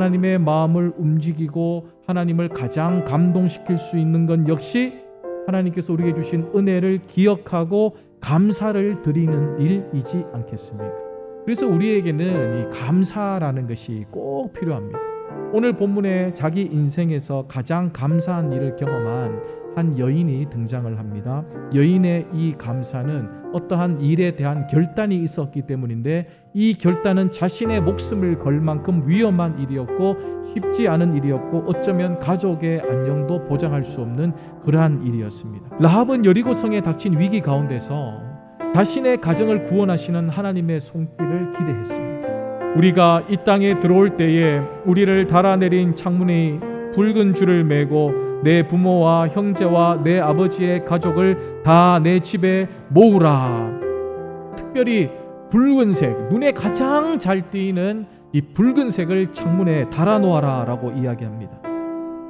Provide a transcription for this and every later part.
하나님의 마음을 움직이고 하나님을 가장 감동시킬 수 있는 건 역시 하나님께서 우리에게 주신 은혜를 기억하고 감사를 드리는 일이지 않겠습니까? 그래서 우리에게는 이 감사라는 것이 꼭 필요합니다. 오늘 본문에 자기 인생에서 가장 감사한 일을 경험한 한 여인이 등장을 합니다. 여인의 이 감사는 어떠한 일에 대한 결단이 있었기 때문인데 이 결단은 자신의 목숨을 걸 만큼 위험한 일이었고 쉽지 않은 일이었고 어쩌면 가족의 안녕도 보장할 수 없는 그러한 일이었습니다. 라합은 여리고성에 닥친 위기 가운데서 자신의 가정을 구원하시는 하나님의 손길을 기대했습니다. 우리가 이 땅에 들어올 때에 우리를 달아내린 창문에 붉은 줄을 매고 내 부모와 형제와 내 아버지의 가족을 다 내 집에 모으라. 특별히 붉은색, 눈에 가장 잘 띄는 이 붉은색을 창문에 달아놓아라 라고 이야기합니다.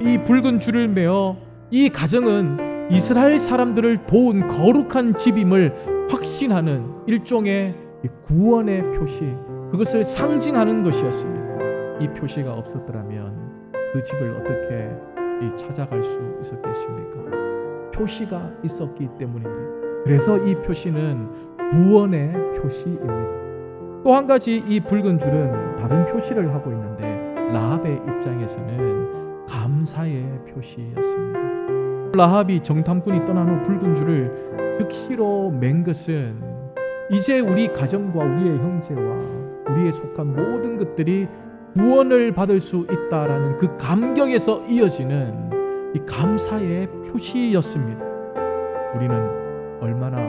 이 붉은 줄을 매어 이 가정은 이스라엘 사람들을 도운 거룩한 집임을 확신하는 일종의 이 구원의 표시, 그것을 상징하는 것이었습니다. 이 표시가 없었더라면 그 집을 어떻게 이 찾아갈 수 있었겠습니까? 표시가 있었기 때문인데 그래서 이 표시는 구원의 표시입니다. 또 한 가지 이 붉은 줄은 다른 표시를 하고 있는데 라합의 입장에서는 감사의 표시였습니다. 라합이 정탐꾼이 떠난 후 붉은 줄을 즉시로 맨 것은 이제 우리 가정과 우리의 형제와 우리에 속한 모든 것들이 구원을 받을 수 있다라는 그 감격에서 이어지는 이 감사의 표시였습니다. 우리는 얼마나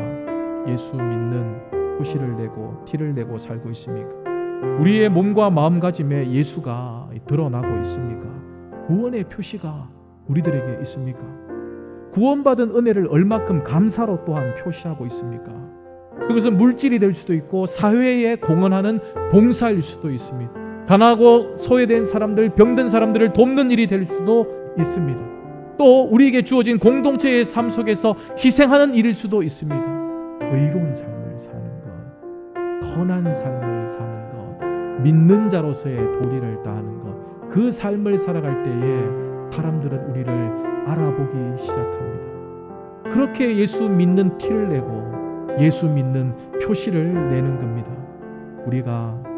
예수 믿는 표시를 내고 티를 내고 살고 있습니까? 우리의 몸과 마음가짐에 예수가 드러나고 있습니까? 구원의 표시가 우리들에게 있습니까? 구원받은 은혜를 얼마큼 감사로 또한 표시하고 있습니까? 그것은 물질이 될 수도 있고 사회에 공헌하는 봉사일 수도 있습니다. 가난하고 소외된 사람들, 병든 사람들을 돕는 일이 될 수도 있습니다. 또 우리에게 주어진 공동체의 삶 속에서 희생하는 일일 수도 있습니다. 의로운 삶을 사는 것, 선한 삶을 사는 것, 믿는 자로서의 도리를 다하는 것, 그 삶을 살아갈 때에 사람들은 우리를 알아보기 시작합니다. 그렇게 예수 믿는 티를 내고 예수 믿는 표시를 내는 겁니다. 우리가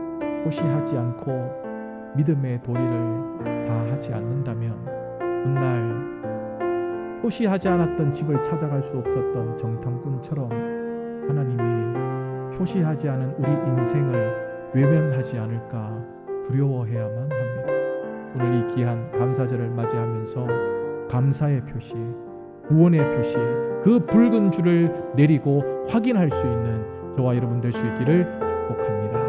표시하지 않고 믿음의 도리를 다하지 않는다면 훗날 표시하지 않았던 집을 찾아갈 수 없었던 정탐꾼처럼 하나님이 표시하지 않은 우리 인생을 외면하지 않을까 두려워해야만 합니다. 오늘 이 귀한 감사절을 맞이하면서 감사의 표시, 구원의 표시, 그 붉은 줄을 내리고 확인할 수 있는 저와 여러분 될 수 있기를 축복합니다.